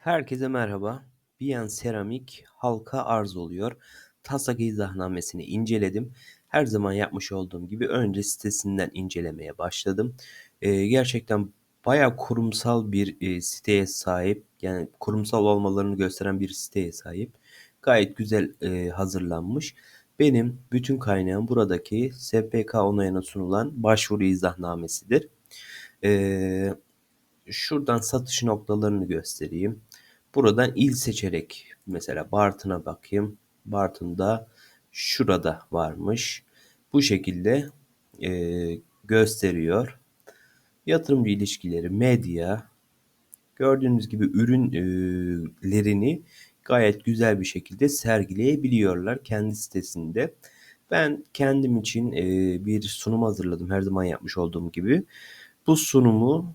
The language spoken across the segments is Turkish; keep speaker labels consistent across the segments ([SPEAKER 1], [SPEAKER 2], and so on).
[SPEAKER 1] Herkese merhaba. Biyan Seramik halka arz oluyor. Taslak izahnamesini inceledim. Her zaman yapmış olduğum gibi önce sitesinden incelemeye başladım. Ee, gerçekten bayağı kurumsal bir e, siteye sahip. Yani kurumsal olmalarını gösteren bir siteye sahip. Gayet güzel e, hazırlanmış. Benim bütün kaynağım buradaki SPK onayına sunulan başvuru izahnamesidir. Ee, şuradan satış noktalarını göstereyim. Buradan il seçerek mesela Bartın'a bakayım. Bartın'da şurada varmış. Bu şekilde e, gösteriyor. Yatırımcı ilişkileri, medya, gördüğünüz gibi ürünlerini gayet güzel bir şekilde sergileyebiliyorlar kendi sitesinde. Ben kendim için e, bir sunum hazırladım her zaman yapmış olduğum gibi. Bu sunumu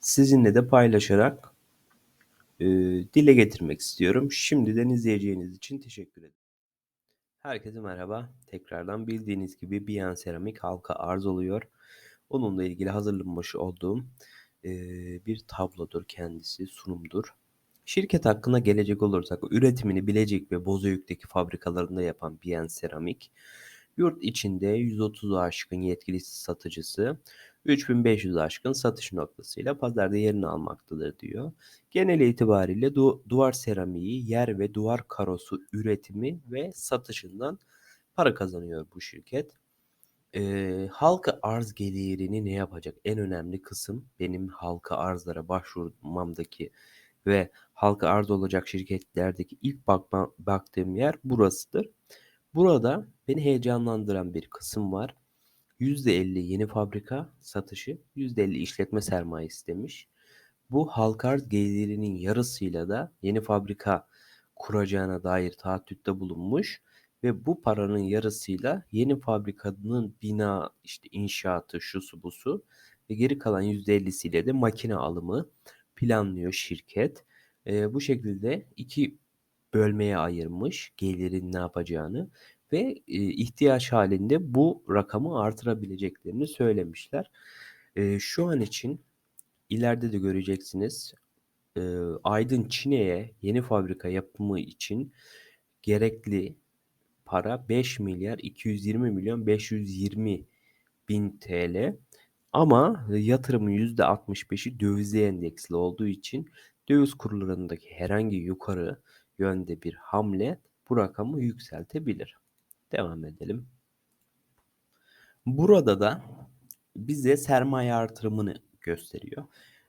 [SPEAKER 1] sizinle de paylaşarak e, dile getirmek istiyorum. Şimdiden izleyeceğiniz için teşekkür ederim. Herkese merhaba. Tekrardan bildiğiniz gibi Biyan Seramik halka arz oluyor. Onunla ilgili hazırlanmış olduğum e, bir tablodur kendisi, sunumdur. Şirket hakkında gelecek olursak üretimini Bilecik ve Bozüyük'teki fabrikalarında yapan Biyan Seramik, yurt içinde 130'u aşkın yetkilisi satıcısı, 3500 aşkın satış noktasıyla pazarda yerini almaktadır diyor. Genel itibariyle du- duvar seramiği, yer ve duvar karosu üretimi ve satışından para kazanıyor bu şirket. Ee, halka arz gelirini ne yapacak? En önemli kısım benim halka arzlara başvurmamdaki ve halka arz olacak şirketlerdeki ilk bakma, baktığım yer burasıdır. Burada beni heyecanlandıran bir kısım var. %50 yeni fabrika satışı, %50 işletme sermayesi demiş. Bu halka gelirinin yarısıyla da yeni fabrika kuracağına dair taahhütte bulunmuş ve bu paranın yarısıyla yeni fabrikanın bina işte inşaatı şusu busu ve geri kalan %50'siyle de makine alımı planlıyor şirket. E, bu şekilde iki bölmeye ayırmış gelirin ne yapacağını ve ihtiyaç halinde bu rakamı artırabileceklerini söylemişler. Şu an için ileride de göreceksiniz Aydın Çine'ye yeni fabrika yapımı için gerekli para 5 milyar 220 milyon 520 bin TL. Ama yatırımın %65'i dövize endeksli olduğu için döviz kurlarındaki herhangi yukarı yönde bir hamle bu rakamı yükseltebilir. Devam edelim. Burada da bize sermaye artırımını gösteriyor.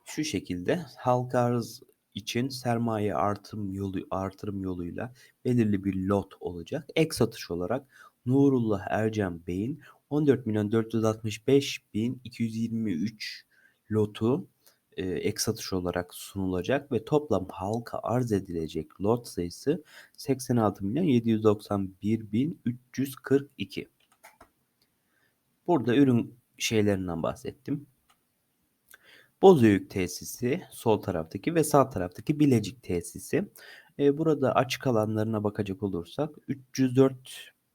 [SPEAKER 1] Şu şekilde halka arz için sermaye artırım yolu artırım yoluyla belirli bir lot olacak. Ek satış olarak Nurullah Ercan Bey'in 14 milyon 465 bin 223 lotu e, ek satış olarak sunulacak ve toplam halka arz edilecek lot sayısı 86 milyon 791 bin 342. Burada ürün şeylerinden bahsettim. Bozüyük tesisi sol taraftaki ve sağ taraftaki Bilecik tesisi. E, burada açık alanlarına bakacak olursak 304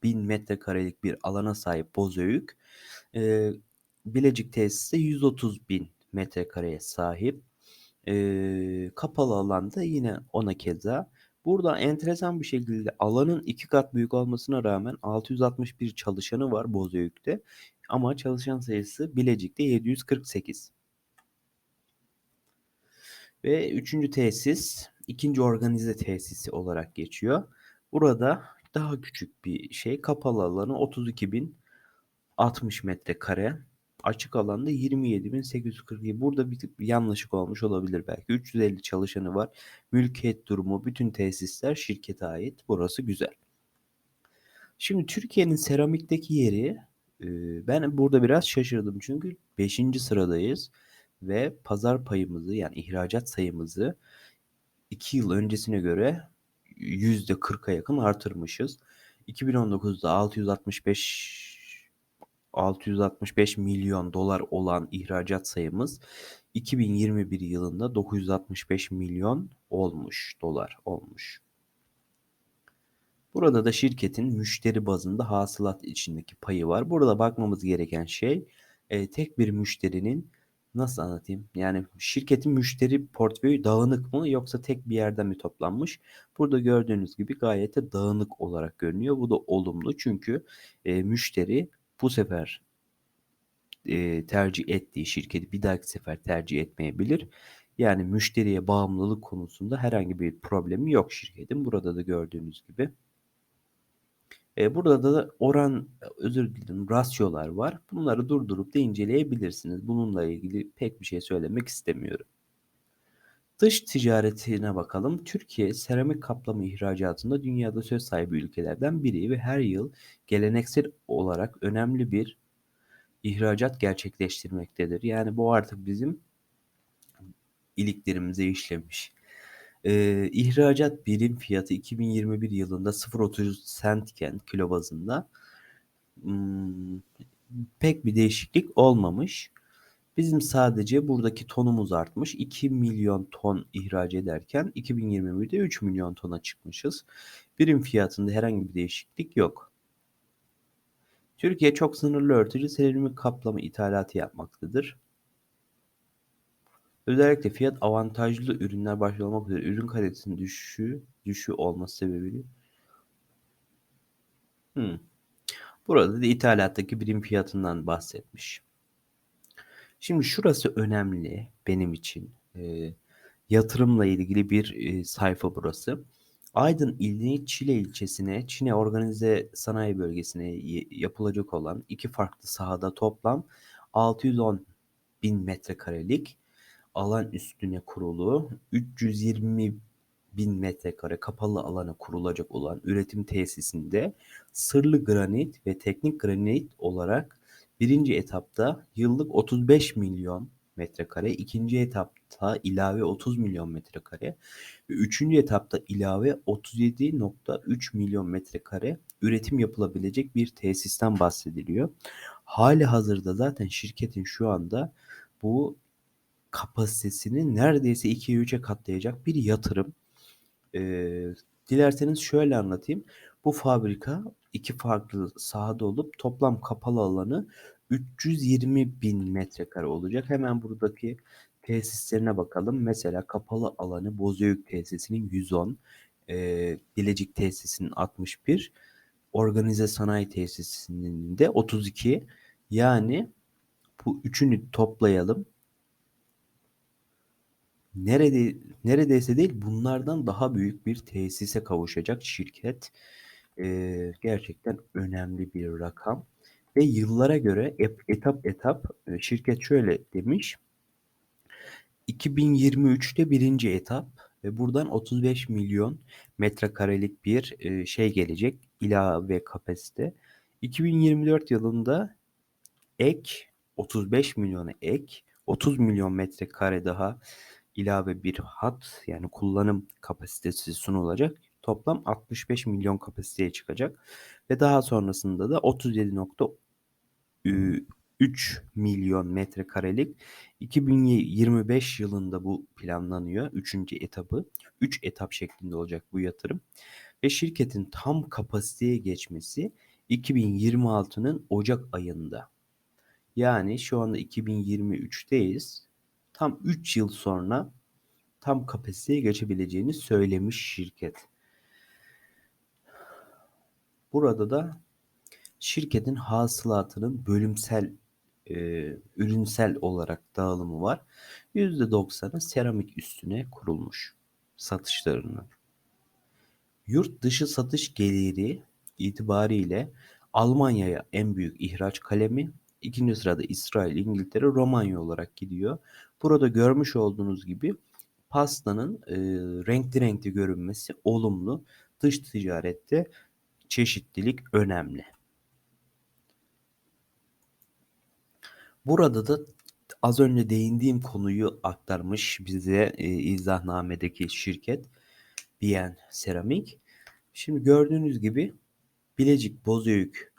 [SPEAKER 1] bin metrekarelik bir alana sahip Bozüyük. E, Bilecik tesisi 130 bin metrekareye sahip. E, kapalı alanda yine ona keza. Burada enteresan bir şekilde alanın iki kat büyük olmasına rağmen 661 çalışanı var Bozüyük'te. Ama çalışan sayısı Bilecik'te 748. Ve üçüncü tesis ikinci organize tesisi olarak geçiyor. Burada daha küçük bir şey kapalı alanı 32.060 metrekare. Açık alanda 27.842. Burada bir, bir yanlışlık olmuş olabilir belki. 350 çalışanı var. Mülkiyet durumu bütün tesisler şirkete ait. Burası güzel. Şimdi Türkiye'nin seramikteki yeri ben burada biraz şaşırdım. Çünkü 5. sıradayız ve pazar payımızı yani ihracat sayımızı 2 yıl öncesine göre %40'a yakın artırmışız. 2019'da 665 665 milyon dolar olan ihracat sayımız 2021 yılında 965 milyon olmuş dolar olmuş. Burada da şirketin müşteri bazında hasılat içindeki payı var. Burada bakmamız gereken şey e, tek bir müşterinin Nasıl anlatayım? Yani şirketin müşteri portföyü dağınık mı yoksa tek bir yerden mi toplanmış? Burada gördüğünüz gibi gayet de dağınık olarak görünüyor. Bu da olumlu çünkü e, müşteri bu sefer e, tercih ettiği şirketi bir dahaki sefer tercih etmeyebilir. Yani müşteriye bağımlılık konusunda herhangi bir problemi yok şirketin. Burada da gördüğünüz gibi. E, burada da oran, özür dilerim, rasyolar var. Bunları durdurup da inceleyebilirsiniz. Bununla ilgili pek bir şey söylemek istemiyorum. Dış ticaretine bakalım. Türkiye seramik kaplama ihracatında dünyada söz sahibi ülkelerden biri ve her yıl geleneksel olarak önemli bir ihracat gerçekleştirmektedir. Yani bu artık bizim iliklerimize işlemiş. Ee, ihracat birim fiyatı 2021 yılında 0.30 centken kilo bazında hmm, pek bir değişiklik olmamış. Bizim sadece buradaki tonumuz artmış. 2 milyon ton ihraç ederken 2021'de 3 milyon tona çıkmışız. Birim fiyatında herhangi bir değişiklik yok. Türkiye çok sınırlı örtücü seramik kaplama ithalatı yapmaktadır. Özellikle fiyat avantajlı ürünler başta olmak üzere ürün kalitesinin düşüşü, düşüşü olması sebebiyle hmm. Burada da ithalattaki birim fiyatından bahsetmiş. Şimdi şurası önemli benim için. E, yatırımla ilgili bir e, sayfa burası. Aydın ilini Çile ilçesine, Çin'e organize sanayi bölgesine yapılacak olan iki farklı sahada toplam 610 bin metrekarelik alan üstüne kurulu 320 bin metrekare kapalı alana kurulacak olan üretim tesisinde sırlı granit ve teknik granit olarak birinci etapta yıllık 35 milyon metrekare, ikinci etapta ilave 30 milyon metrekare ve üçüncü etapta ilave 37.3 milyon metrekare üretim yapılabilecek bir tesisten bahsediliyor. Hali hazırda zaten şirketin şu anda bu kapasitesini neredeyse 2'ye 3'e katlayacak bir yatırım. Ee, dilerseniz şöyle anlatayım. Bu fabrika iki farklı sahada olup toplam kapalı alanı 320 bin metrekare olacak. Hemen buradaki tesislerine bakalım. Mesela kapalı alanı Bozüyük tesisinin 110, e, Bilecik tesisinin 61, organize sanayi tesisinin de 32. Yani bu üçünü toplayalım nerede neredeyse değil bunlardan daha büyük bir tesise kavuşacak şirket. Gerçekten önemli bir rakam ve yıllara göre etap etap şirket şöyle demiş. 2023'te birinci etap ve buradan 35 milyon metrekarelik bir şey gelecek ilave kapasite. 2024 yılında ek 35 milyona ek 30 milyon metrekare daha ilave bir hat yani kullanım kapasitesi sunulacak. Toplam 65 milyon kapasiteye çıkacak ve daha sonrasında da 37.3 milyon metrekarelik 2025 yılında bu planlanıyor. Üçüncü etabı. Üç etap şeklinde olacak bu yatırım. Ve şirketin tam kapasiteye geçmesi 2026'nın Ocak ayında. Yani şu anda 2023'teyiz tam 3 yıl sonra tam kapasiteye geçebileceğini söylemiş şirket. Burada da şirketin hasılatının bölümsel e, ürünsel olarak dağılımı var. %90'ı seramik üstüne kurulmuş satışlarının. Yurt dışı satış geliri itibariyle Almanya'ya en büyük ihraç kalemi, ikinci sırada İsrail, İngiltere, Romanya olarak gidiyor. Burada görmüş olduğunuz gibi pastanın e, renkli renkli görünmesi olumlu. Dış ticarette çeşitlilik önemli. Burada da az önce değindiğim konuyu aktarmış bize e, izahnamedeki şirket Bien Seramik. Şimdi gördüğünüz gibi Bilecik Bozüyük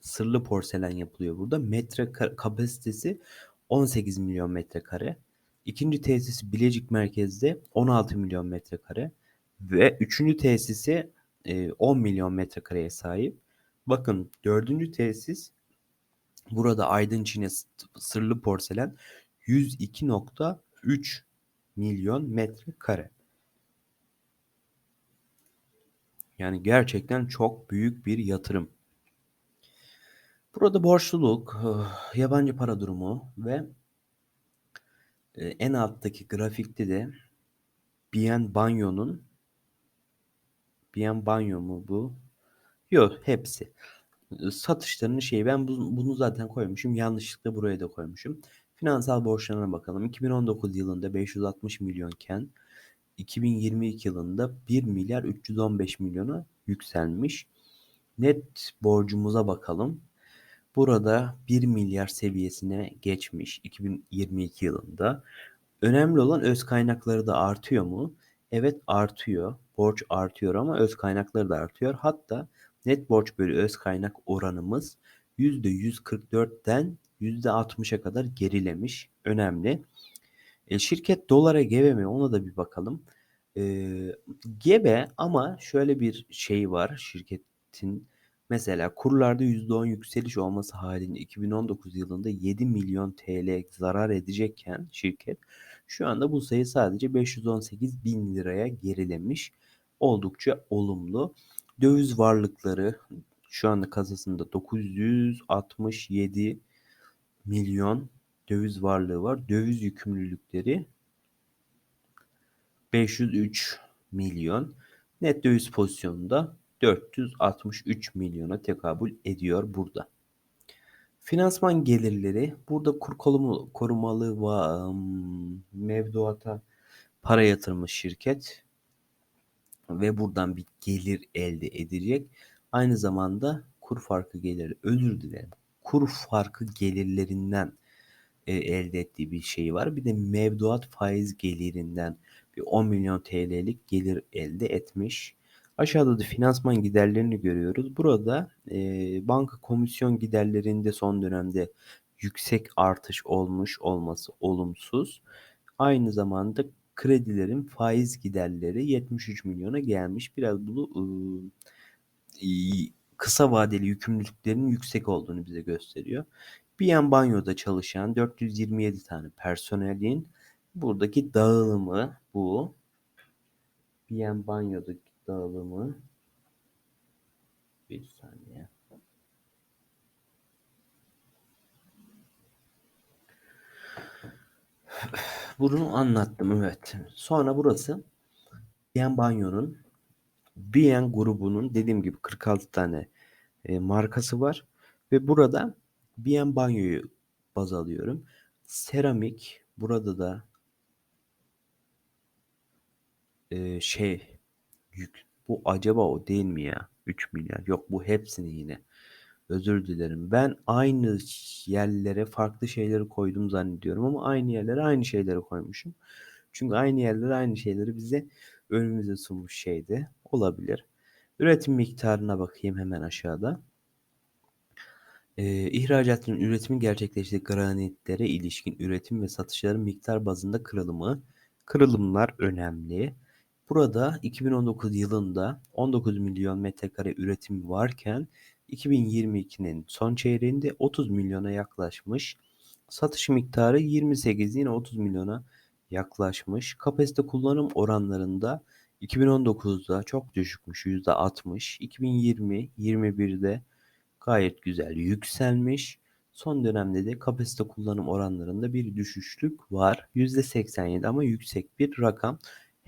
[SPEAKER 1] sırlı porselen yapılıyor burada. Metre kapasitesi 18 milyon metrekare. İkinci tesisi Bilecik merkezde 16 milyon metrekare ve üçüncü tesisi 10 e, milyon metrekareye sahip. Bakın dördüncü tesis burada Aydın Çin'e sırlı porselen 102.3 milyon metrekare. Yani gerçekten çok büyük bir yatırım. Burada borçluluk, eh, yabancı para durumu ve e, en alttaki grafikte de Bien Banyo'nun Bien Banyo mu bu? Yok hepsi. Satışlarının şeyi ben bu- bunu zaten koymuşum. Yanlışlıkla buraya da koymuşum. Finansal borçlarına bakalım. 2019 yılında 560 milyonken 2022 yılında 1 milyar 315 milyona yükselmiş. Net borcumuza bakalım. Burada 1 milyar seviyesine geçmiş 2022 yılında. Önemli olan öz kaynakları da artıyor mu? Evet artıyor. Borç artıyor ama öz kaynakları da artıyor. Hatta net borç bölü öz kaynak oranımız %144'ten %60'a kadar gerilemiş. Önemli. E, şirket dolara gebe mi? Ona da bir bakalım. E, gebe ama şöyle bir şey var şirketin. Mesela kurlarda %10 yükseliş olması halinde 2019 yılında 7 milyon TL zarar edecekken şirket şu anda bu sayı sadece 518 bin liraya gerilemiş. Oldukça olumlu. Döviz varlıkları şu anda kasasında 967 milyon döviz varlığı var. Döviz yükümlülükleri 503 milyon. Net döviz pozisyonunda 463 milyona tekabül ediyor burada. Finansman gelirleri burada kur korumalı, korumalı mevduata para yatırmış şirket ve buradan bir gelir elde edecek. Aynı zamanda kur farkı geliri özür dilerim. Kur farkı gelirlerinden e, elde ettiği bir şey var. Bir de mevduat faiz gelirinden bir 10 milyon TL'lik gelir elde etmiş. Aşağıda da finansman giderlerini görüyoruz. Burada e, banka komisyon giderlerinde son dönemde yüksek artış olmuş olması olumsuz. Aynı zamanda kredilerin faiz giderleri 73 milyona gelmiş. Biraz bunu e, kısa vadeli yükümlülüklerin yüksek olduğunu bize gösteriyor. Bir yan banyoda çalışan 427 tane personelin buradaki dağılımı bu. Bir yan banyodaki dağılımı bir saniye. Bunu anlattım evet. Sonra burası Bien Banyo'nun Bien grubunun dediğim gibi 46 tane e, markası var ve burada Bien Banyo'yu baz alıyorum. Seramik burada da e, şey yük. Bu acaba o değil mi ya? 3 milyar. Yok bu hepsini yine. Özür dilerim. Ben aynı yerlere farklı şeyleri koydum zannediyorum ama aynı yerlere aynı şeyleri koymuşum. Çünkü aynı yerlere aynı şeyleri bize önümüze sunmuş şeydi. Olabilir. Üretim miktarına bakayım hemen aşağıda. Ee, ihracatın üretimi gerçekleştiği granitlere ilişkin üretim ve satışların miktar bazında kırılımı. Kırılımlar önemli. Burada 2019 yılında 19 milyon metrekare üretim varken 2022'nin son çeyreğinde 30 milyona yaklaşmış. Satış miktarı 28 yine 30 milyona yaklaşmış. Kapasite kullanım oranlarında 2019'da çok düşükmüş %60. 2020 21'de gayet güzel yükselmiş. Son dönemde de kapasite kullanım oranlarında bir düşüşlük var. %87 ama yüksek bir rakam.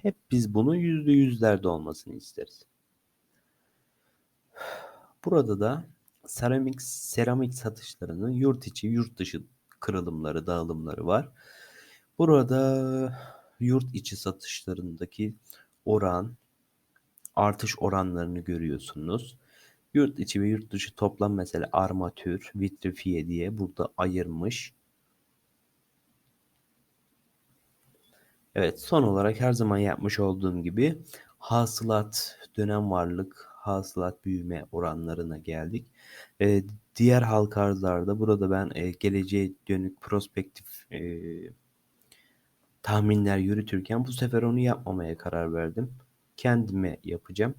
[SPEAKER 1] Hep biz bunu yüzde yüzlerde olmasını isteriz. Burada da seramik seramik satışlarının yurt içi yurt dışı kırılımları dağılımları var. Burada yurt içi satışlarındaki oran artış oranlarını görüyorsunuz. Yurt içi ve yurt dışı toplam mesela armatür, vitrifiye diye burada ayırmış. Evet son olarak her zaman yapmış olduğum gibi hasılat, dönem varlık, hasılat büyüme oranlarına geldik. Ee, diğer halka arzlarda burada ben e, geleceğe dönük prospektif e, tahminler yürütürken bu sefer onu yapmamaya karar verdim. Kendime yapacağım.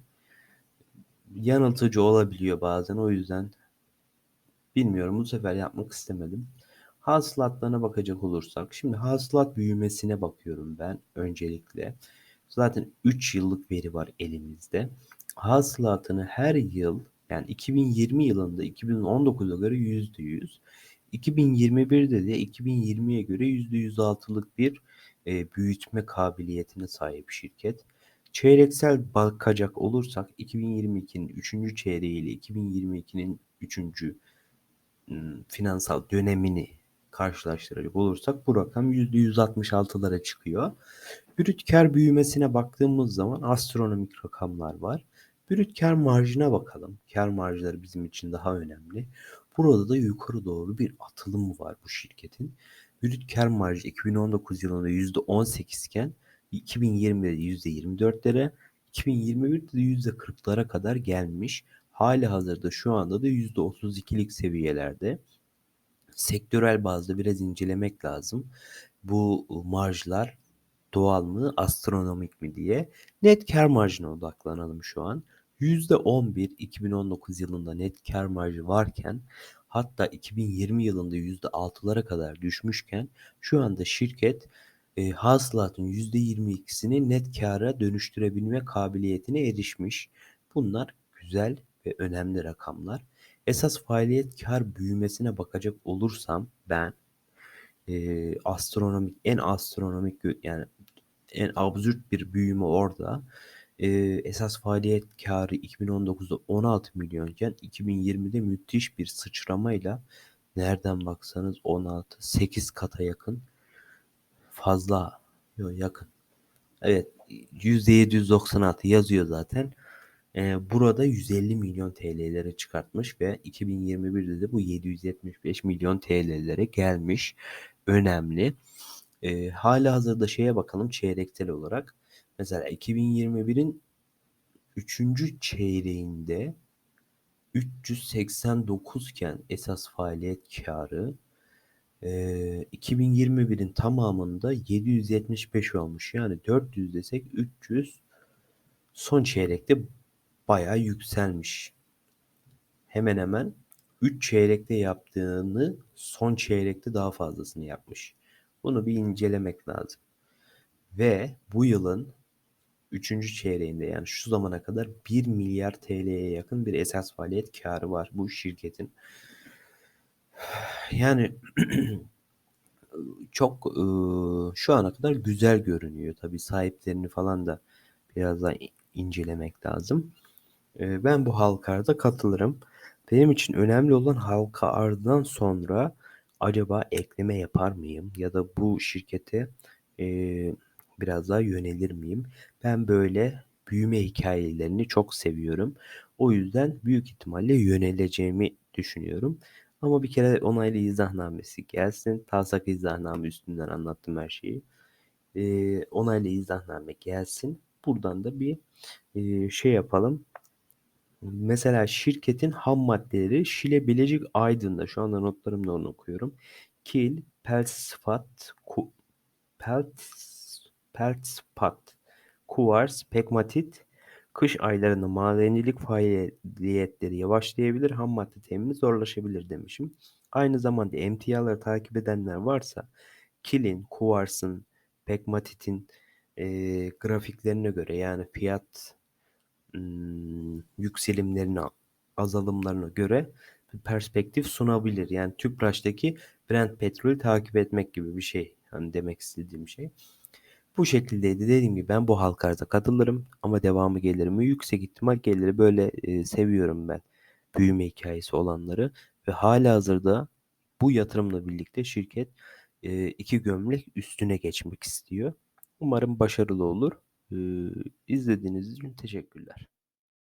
[SPEAKER 1] Yanıltıcı olabiliyor bazen o yüzden bilmiyorum bu sefer yapmak istemedim. Hasılatlarına bakacak olursak, şimdi hasılat büyümesine bakıyorum ben öncelikle. Zaten 3 yıllık veri var elimizde. Hasılatını her yıl yani 2020 yılında 2019'a göre %100, 2021'de de 2020'ye göre %106'lık bir e, büyütme kabiliyetine sahip şirket. Çeyreksel bakacak olursak 2022'nin 3. çeyreği ile 2022'nin 3. finansal dönemini karşılaştıracak olursak bu rakam %166'lara çıkıyor. Brüt kar büyümesine baktığımız zaman astronomik rakamlar var. Brüt kar marjına bakalım. Kar marjları bizim için daha önemli. Burada da yukarı doğru bir atılım var bu şirketin. Brüt kar marjı 2019 yılında %18 iken 2020'de %24'lere, 2021'de de %40'lara kadar gelmiş. Hali hazırda şu anda da %32'lik seviyelerde. Sektörel bazda biraz incelemek lazım. Bu marjlar doğal mı, astronomik mi diye. Net kar marjına odaklanalım şu an. %11 2019 yılında net kar marjı varken hatta 2020 yılında %6'lara kadar düşmüşken şu anda şirket e, hasılatın %22'sini net kara dönüştürebilme kabiliyetine erişmiş. Bunlar güzel ve önemli rakamlar. Esas faaliyet kar büyümesine bakacak olursam ben e, astronomik en astronomik yani en absürt bir büyüme orada. E, esas faaliyet karı 2019'da 16 milyonken 2020'de müthiş bir sıçramayla nereden baksanız 16 8 kata yakın fazla yok yakın. Evet %796 yazıyor zaten. Ee, burada 150 milyon TL'lere çıkartmış ve 2021'de de bu 775 milyon TL'lere gelmiş. Önemli. Ee, hala hazırda şeye bakalım çeyreksel olarak. Mesela 2021'in 3. çeyreğinde 389 iken esas faaliyet karı e, 2021'in tamamında 775 olmuş. Yani 400 desek 300 son çeyrekte bayağı yükselmiş. Hemen hemen 3 çeyrekte yaptığını son çeyrekte daha fazlasını yapmış. Bunu bir incelemek lazım. Ve bu yılın 3. çeyreğinde yani şu zamana kadar 1 milyar TL'ye yakın bir esas faaliyet karı var bu şirketin. Yani çok e, şu ana kadar güzel görünüyor. Tabii sahiplerini falan da biraz daha incelemek lazım. Ben bu halka arda katılırım. Benim için önemli olan halka arzdan sonra acaba ekleme yapar mıyım ya da bu şirkete e, biraz daha yönelir miyim? Ben böyle büyüme hikayelerini çok seviyorum. O yüzden büyük ihtimalle yöneleceğimi düşünüyorum. Ama bir kere onaylı izahnamesi gelsin. Taslak izahname üstünden anlattım her şeyi. E, onaylı izahname gelsin. Buradan da bir e, şey yapalım. Mesela şirketin ham maddeleri Şile Bilecik Aydın'da. Şu anda notlarımda onu okuyorum. Kil, Pelsfat, ku, Pels, Peltspat, Kuvars, Pekmatit, kış aylarında madencilik faaliyetleri yavaşlayabilir, ham madde temini zorlaşabilir demişim. Aynı zamanda emtiaları takip edenler varsa kilin, kuvarsın, pekmatitin e, grafiklerine göre yani fiyat yükselimlerine, azalımlarına göre bir perspektif sunabilir. Yani Tüpraş'taki Brent petrolü takip etmek gibi bir şey. Hani demek istediğim şey. Bu şekildeydi. Dediğim gibi ben bu halkarda katılırım ama devamı gelir mi? Yüksek ihtimal gelir. Böyle e, seviyorum ben büyüme hikayesi olanları ve hala hazırda bu yatırımla birlikte şirket e, iki gömlek üstüne geçmek istiyor. Umarım başarılı olur. İzlediğiniz için teşekkürler.